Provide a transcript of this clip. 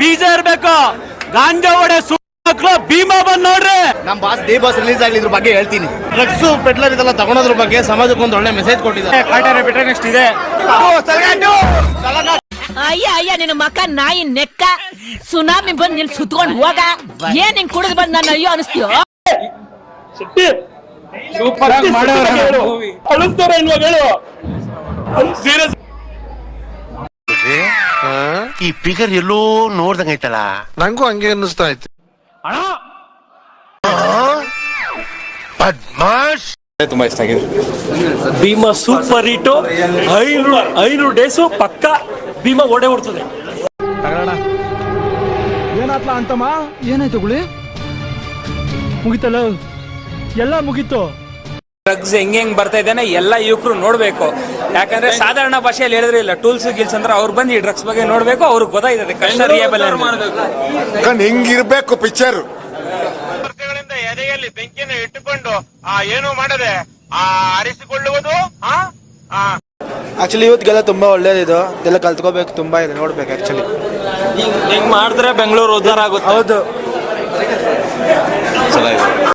ಬೀಜ ಇರ್ಬೇಕು? ಗಾಂಜಾ ಒಡೆ ಭೀಮಾ ಬಂದ್ ನೋಡ್ರಿ. ನಮ್ ಬಾಸ್ ಡಿ ಬಾಸ್ ರಿಲೀಸ್ ಆಗಲಿ ಇದ್ರ ಬಗ್ಗೆ ಹೇಳ್ತೀನಿ. ಡ್ರಗ್ಸ್ ಪೆಟ್ಲರ್ ಇದೆಲ್ಲ ತಗೊಳೋದ್ರ ಬಗ್ಗೆ ಸಮಾಜಕ್ಕೆ ಒಂದು ಒಳ್ಳೆ ಮೆಸೇಜ್ ಕೊಟ್ಟಿದ್ದಾರೆ. ಕಾಟೇರಿ ಬಿಟ್ರೆ ನೆಕ್ಸ್ಟ್ ಇದೆ. ಅಯ್ಯ ಅಯ್ಯ ನಿನ್ನ ಮಕ್ಕ ನಾಯಿ ನೆಕ್ಕ ಸುನಾಮಿ ಬಂದ್ ನಿನ್ ಸುತ್ಕೊಂಡ್ ಹೋಗ. ಏನ್ ನಿನ್ ಕುಡಿದ್ ಬಂದ್ ನನ್ನ ಅಯ್ಯೋ ಅನಿಸ್ತೀಯೋ? ಸೂಪರ್ ಆಗಿ ಅಳಿಸ್ತಾರೆ ಇಲ್ವಾ ಹೇಳು. ಸೀರಿಯಸ್ ಈ ಫಿಗರ್ ಎಲ್ಲೋ ನೋಡ್ದಂಗೈತಲ್ಲ ನಂಗೂ ಹಂಗೆ ಅನ್ನಿಸ್ತಾ ಐತಿ ಪದ್ಮಾಶ್! ತುಂಬಾ ಇಷ್ಟ ಆಗಿದೆ ಭೀಮಾ ಸೂಪರ್ ಹಿಟ್ಟು ಐನೂರು ಐನೂರು ಡೇಸು ಪಕ್ಕ ಭೀಮಾ ಓಡೆ ಓಡ್ತದೆ ಏನಾತ್ಲ ಅಂತಮ್ಮ? ಏನಾಯ್ತು ಗುಳಿ? ಮುಗಿತಲ್ಲ? ಎಲ್ಲ ಮುಗೀತು. ಡ್ರಗ್ಸ್ ಹೆಂಗೆ ಹೆಂಗೆ ಬರ್ತಾ ಇದ್ದಾನೆ ಎಲ್ಲ ಯುವಕರು ನೋಡ್ಬೇಕು. ಯಾಕಂದ್ರೆ ಸಾಧಾರಣ ಭಾಷೆಯಲ್ಲಿ ಹೇಳಿದ್ರೆ ಇಲ್ಲ ಟೂಲ್ಸ್ ಗಿಲ್ಸ್ ಅಂದ್ರೆ ಅವ್ರು ಬಂದು ಈ ಡ್ರಗ್ಸ್ ಬಗ್ಗೆ ನೋಡ್ಬೇಕು ಅವ್ರಿಗೆ ಗೊತ್ತಾಯ್ತದೆ ಕಷ್ಟ ರಿಯೇಬಲ್ ಹೆಂಗಿರ್ಬೇಕು ಪಿಕ್ಚರ್ ವರ್ಷಗಳಿಂದ ಎದೆಯಲ್ಲಿ ಬೆಂಕಿಯನ್ನು ಇಟ್ಟುಕೊಂಡು ಆ ಏನು ಮಾಡದೆ ಆ ಆ ಆಕ್ಚುಲಿ ಯೂತ್ಗೆಲ್ಲ ತುಂಬಾ ಒಳ್ಳೇದಿದು ಎಲ್ಲ ಕಲ್ತ್ಕೋಬೇಕು ತುಂಬಾ ಇದೆ ನೋಡ್ಬೇಕು ಆಕ್ಚುಲಿ ಹಿಂಗ್ ಮಾಡಿದ್ರೆ ಬೆಂಗಳೂರು ಉದ್ದಾರ ಆಗುತ್ತೆ. ಹೌದು. ಚೆನ್ನಾಗಿದೆ